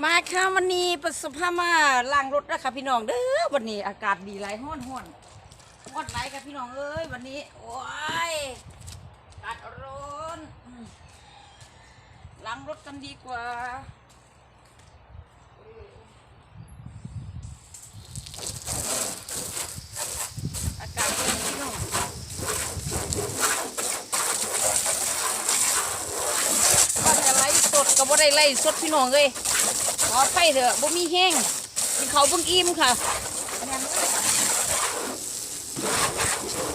มาค่ะวันนี้ประสบภาพมาล้างรถนะคะพี่น้องเด้อวันนี้อากาศดีไรห้อนห้อนห้อนไรค่ะพี่น้องเอ้ยวันนี้ โอ้ยอากาศร้อนล้างรถกันดีกว่าอากาศดีพี่น้องว่าแต่ไล่สดก็บ่ ได้ไล่สดพี่น้องเลยขอไฟเถอะบ่มีแห้งกินเขาเพิ่งอิ่มค่ะม่นเอ้ย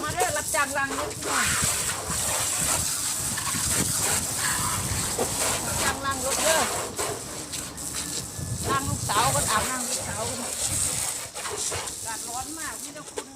มาเด้อรับจ้างล้างรถพี่น้องรับจ้างล้างรถเด้อล้างลูกสาวก็อาบน้ำลูกสาวกันอากาศร้อนมากพี่เจ้าคุณ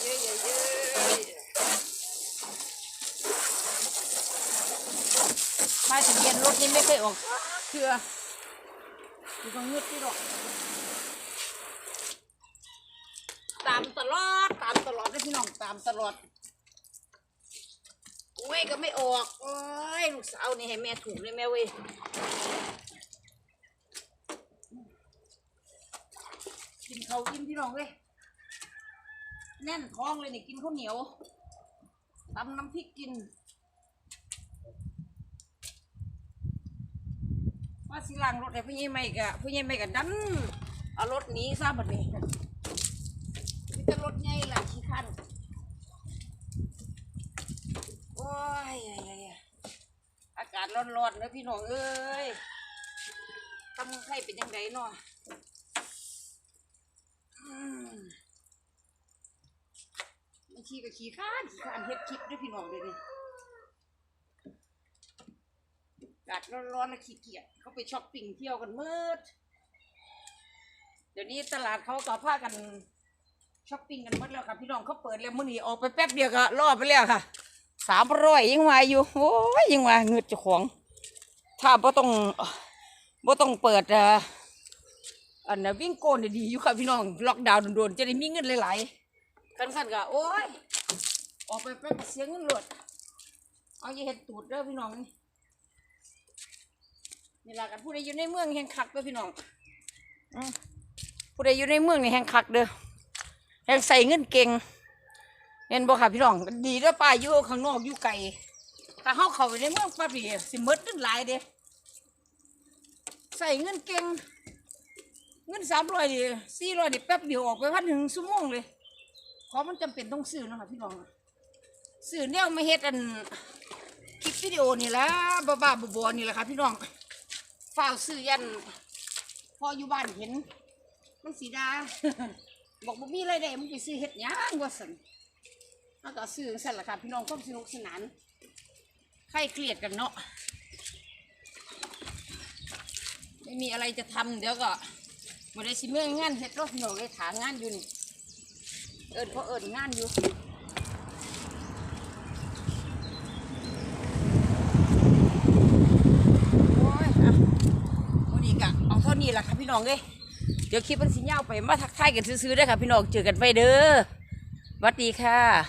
เย้ๆๆป้ายทะเบียนรถนี่ไม่เคยออกเชื่ออยู่ตรงเงืดที่หรอกตามตลอดตามตลอดเลยพี่น้องตามตลอดเว้ยก็ไม่ออกโอ้ยลูกสาวนี่ให้แม่ถูกเลยแม่เว้ยกิน เขากินพี่น้องเว้ยแน่นท้องเลยนี่กินข้าวเหนียวตำน้ำพริกกินว่าสิล้างรถให้พี่ยี่ไม่กะพี่ยี่ไม่กะดันเอารถหนีซะบัดนี้มีแต่รถใหญ่ล่ะขี้คันโอ้ยอากาศร้อนๆนะพี่น้องเอ้ยทำให้เป็นยังไงเนาะอืม บางทีก็ขี้ข้านขี้ข้านเฮ็ดคลิปด้วยพี่น้องเลยนี่กาศร้อนๆนขี้เกียจเขาไปช้อปปิ้งเที่ยวกันมืดเดี๋ยวนี้ตลาดเขาก็พากันช้อปปิ้งกันหมดแล้วค่ะพี่น้องเขาเปิดแล้วมื้อนี้ออกไปแป๊บเดียวก็รอไปแล้วค่ะสามร้อยยังมาอยู่โอ้ยยังมาเงืดเจ้าของ ถ้าบ่ต้องบ่ต้องเปิดอ่า อันน่ะวิ่งโกนดีอยู่ค่ะพี่น้องล็อกดาวน์โดนๆจะได้มีเงินหลายๆกันขันก็โอ้ยออกไปแป๊บเสียเงินหลดเอาอย่าเห็ดตูดเด้อพี่น้องนี่ล่ะกันผู้ใดอยู่ในเมืองแห่งคักเด้อพี่น้องผู้ใดอยู่ในเมืองนี่แห่งคักเด้อแรงใส่เงินเก่งเห็นบ่ค่ะพี่น้องดีเด้อป้าอยู่ข้างนอกอยู่ไกลถ้าเฮาเข้าไปในเมืองปั๊บนี่สิมดเงินหลายเด้ใส่เงินเก่ง เงินสามร้อยดิสี่ร้อยดิแป๊บเดียวออกไปพันหนึ่งชั่วโมงเลยของมันจำเป็นต้องซื้อเนาะค่ะพี่น้องซื้อแนวมาเฮ็ดอันคลิปวิดีโอนี่แหละบ้าๆบอๆนี่แหละค่ะพี่น้องฝ้าวซื้อยันพออยู่บ้านเห็น มันสีดา บอกบ่มีอะไรได้มึงไปซื้อเห็ดหยังว่าสันแล้วก็ซื้อสั่นละค่ะพี่น้องความสนุกสนานใครเครียดกันเนาะ ไม่มีอะไรจะทำเดี๋ยวก็ บ่ได้สิเมื่องานเฮ็ดรถพี่น้องเลยถางานอยู่นี่ เอิญเขาเอิญงานอยู่โอ้ยอะวันนี้ก็เอาเท่านี้แหละค่ะพี่น้องเอ้ยเดี๋ยวคลิปมันสิยาวไปมาทักทายกันซื้อๆได้อค่ะพี่น้องเจอกันไปเด้อหวัดดีค่ะ